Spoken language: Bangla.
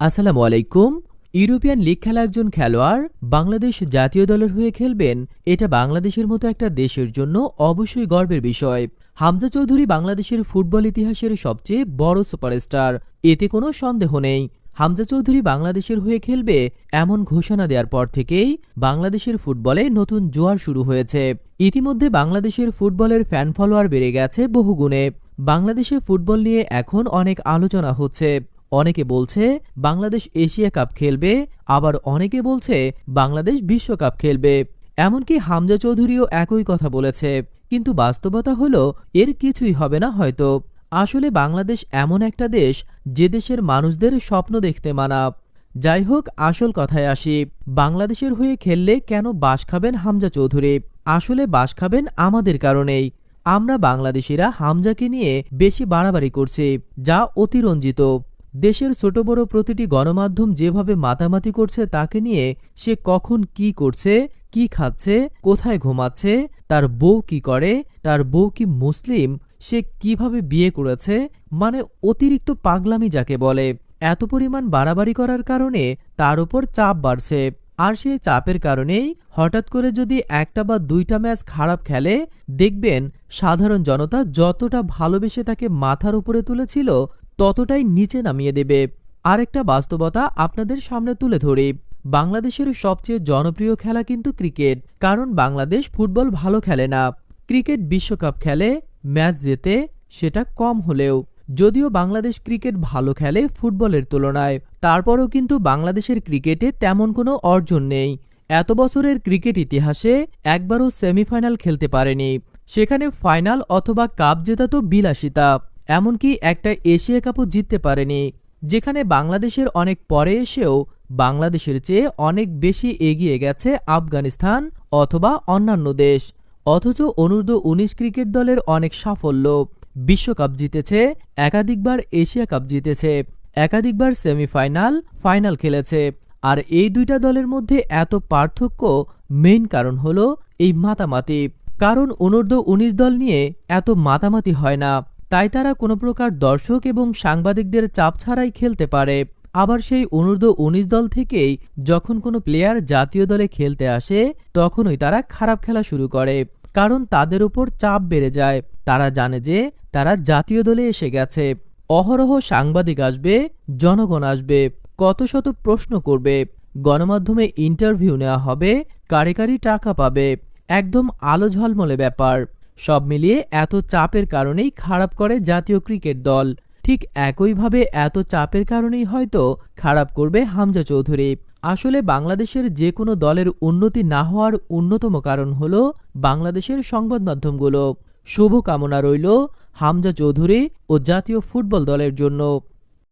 আসসালামু আলাইকুম। ইউরোপিয়ান লিগ খেলা একজন খেলোয়াড় বাংলাদেশ জাতীয় দলের হয়ে খেলবেন। এটা বাংলাদেশের মতো একটা দেশের জন্য অবশ্যই গর্বের বিষয়। হামজা চৌধুরী বাংলাদেশের ফুটবল ইতিহাসের সবচেয়ে বড় সুপারস্টার। এতে কোনো সন্দেহ নেই। হামজা চৌধুরী বাংলাদেশের হয়ে খেলবে এমন ঘোষণা দেওয়ার পর থেকেই বাংলাদেশের ফুটবলে নতুন জোয়ার শুরু হয়েছে। ইতিমধ্যে বাংলাদেশের ফুটবলের ফ্যান ফলোয়ার বেড়ে গেছে বহুগুণে। বাংলাদেশে ফুটবল নিয়ে এখন অনেক আলোচনা হচ্ছে। অনেকে বলছে বাংলাদেশ এশিয়া কাপ খেলবে, আবার অনেকে বলছে বাংলাদেশ বিশ্বকাপ খেলবে। এমনকি হামজা চৌধুরীও একই কথা বলেছে। কিন্তু বাস্তবতা হলো, এর কিছুই হবে না হয়তো। আসলে বাংলাদেশ এমন একটা দেশ যে দেশের মানুষদের স্বপ্ন দেখতে মানা। যাই হোক, আসল কথায় আসি। বাংলাদেশের হয়ে খেললে কেন বাস খাবেন হামজা চৌধুরী? আসলে বাস খাবেন আমাদের কারণেই। আমরা বাংলাদেশিরা হামজাকে নিয়ে বেশি বাড়াবাড়ি করছি, যা অতিরঞ্জিত। দেশের ছোট বড় প্রতিটি গণমাধ্যম যেভাবে মাতামাতি করছে তাকে নিয়ে সে কখন কি করছে, কি খাচ্ছে, কোথায় ঘুমাচ্ছে, তার বউ কি করে, তার বউ কি মুসলিম, সে কীভাবে বিয়ে করেছে মানে অতিরিক্ত পাগলামি যাকে বলে। এত পরিমাণ বাড়াবাড়ি করার কারণে তার উপর চাপ বাড়ছে। আর সেই চাপের কারণেই হঠাৎ করে যদি একটা বা দুইটা ম্যাচ খারাপ খেলে, দেখবেন সাধারণ জনতা যতটা ভালোবেসে তাকে মাথার উপরে তুলেছিল ততটাই নিচে নামিয়ে দেবে। আরেকটা বাস্তবতা আপনাদের সামনে তুলে ধরি। বাংলাদেশের সবচেয়ে জনপ্রিয় খেলা কিন্তু ক্রিকেট, কারণ বাংলাদেশ ফুটবল ভালো খেলে না। ক্রিকেট বিশ্বকাপ খেলে, ম্যাচ জেতে সেটা কম হলেও। যদিও বাংলাদেশ ক্রিকেট ভালো খেলে ফুটবলের তুলনায়, তারপরও কিন্তু বাংলাদেশের ক্রিকেটে তেমন কোনো অর্জন নেই। এত বছরের ক্রিকেট ইতিহাসে একবারও সেমিফাইনাল খেলতে পারেনি। সেখানে ফাইনাল অথবা কাপ জেতা তো বিলাসিতা। এমনকি একটা এশিয়া কাপও জিততে পারেনি, যেখানে বাংলাদেশের অনেক পরে এসেও বাংলাদেশের চেয়ে অনেক বেশি এগিয়ে গেছে আফগানিস্তান অথবা অন্যান্য দেশ। অথচ অনূর্ধ্ব উনিশ ক্রিকেট দলের অনেক সাফল্য। বিশ্বকাপ জিতেছে, একাধিকবার এশিয়া কাপ জিতেছে, একাধিকবার সেমিফাইনাল, ফাইনাল খেলেছে। আর এই দুইটা দলের মধ্যে এত পার্থক্য মেইন কারণ হলো এই মাতামাতি। কারণ অনূর্ধ্ব উনিশ দল নিয়ে এত মাতামাতি হয় না। তাই তারা কোনো প্রকার দর্শক এবং সাংবাদিকদের চাপ ছাড়াই খেলতে পারে। আবার সেই অনূর্ধ্ব উনিশ দল থেকেই যখন কোনো প্লেয়ার জাতীয় দলে খেলতে আসে, তখনই তারা খারাপ খেলা শুরু করে, কারণ তাদের উপর চাপ বেড়ে যায়। তারা জানে যে তারা জাতীয় দলে এসে গেছে। অহরহ সাংবাদিক আসবে, জনগণ আসবে, কত শত প্রশ্ন করবে, গণমাধ্যমে ইন্টারভিউ নেওয়া হবে, কারে কারি টাকা পাবে, একদম আলো ঝলমলে ব্যাপার। সব মিলিয়ে এত চাপের কারণেই খারাপ করে জাতীয় ক্রিকেট দল। ঠিক একইভাবে এত চাপের কারণেই হয়তো খারাপ করবে হামজা চৌধুরী। আসলে বাংলাদেশের যে কোনো দলের উন্নতি না হওয়ার অন্যতম কারণ হল বাংলাদেশের সংবাদ মাধ্যমগুলো। শুভ কামনা রইল হামজা চৌধুরী ও জাতীয় ফুটবল দলের জন্য।